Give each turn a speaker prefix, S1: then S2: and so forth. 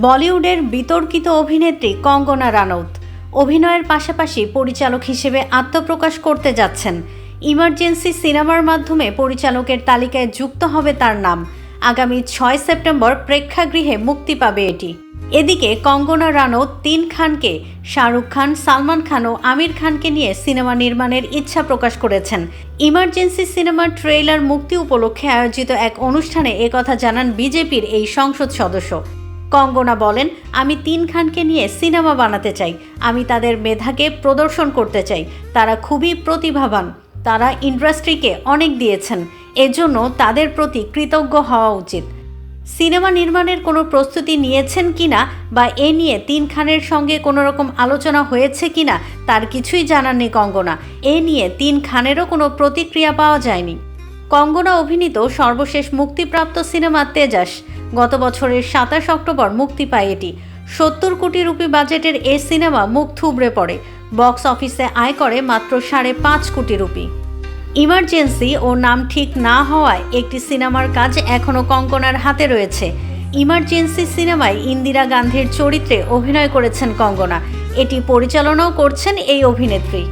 S1: বলিউডের বিতর্কিত অভিনেত্রী কঙ্গনা রানৌত অভিনয়ের পাশাপাশি পরিচালক হিসেবে আত্মপ্রকাশ করতে যাচ্ছেন। ইমার্জেন্সি সিনেমার মাধ্যমে পরিচালকের তালিকায় যুক্ত হবে তার নাম। আগামী ছয় সেপ্টেম্বর প্রেক্ষাগৃহে মুক্তি পাবে এটি। এদিকে কঙ্গনা রানৌত তিন খানকে, শাহরুখ খান, সালমান খান ও আমির খানকে নিয়ে সিনেমা নির্মাণের ইচ্ছা প্রকাশ করেছেন। ইমার্জেন্সি সিনেমার ট্রেইলার মুক্তি উপলক্ষে আয়োজিত এক অনুষ্ঠানে একথা জানান বিজেপির এই সংসদ সদস্য। কঙ্গনা বলেন, আমি তিন খানকে নিয়ে সিনেমা বানাতে চাই। আমি তাদের মেধাকে প্রদর্শন করতে চাই। তারা খুবই প্রতিভাবান। তারা ইন্ডাস্ট্রিকে অনেক দিয়েছেন। এজন্য তাদের প্রতি কৃতজ্ঞ হওয়া উচিত। সিনেমা নির্মাণের কোনো প্রস্তুতি নিয়েছেন কিনা বা এ নিয়ে তিন খানের সঙ্গে কোনো রকম আলোচনা হয়েছে কিনা তার কিছুই জানার জানাননি কঙ্গনা। এ নিয়ে তিন খানেরও কোনো প্রতিক্রিয়া পাওয়া যায়নি। কঙ্গনা অভিনীত সর্বশেষ মুক্তিপ্রাপ্ত সিনেমা তেজাস। গত বছরের সাতাশ অক্টোবর মুক্তি পায় এটি। সত্তর কোটি রুপি বাজেটের এ সিনেমা মুখ থুবড়ে পড়ে। বক্স অফিসে আয় করে মাত্র সাড়ে পাঁচ কোটি রুপি। ইমার্জেন্সি ও নাম ঠিক না হওয়ায় একটি সিনেমার কাজ এখনও কঙ্কনার হাতে রয়েছে। ইমার্জেন্সি সিনেমায় ইন্দিরা গান্ধীর চরিত্রে অভিনয় করেছেন কঙ্গনা এটি পরিচালনাও করছেন এই অভিনেত্রী।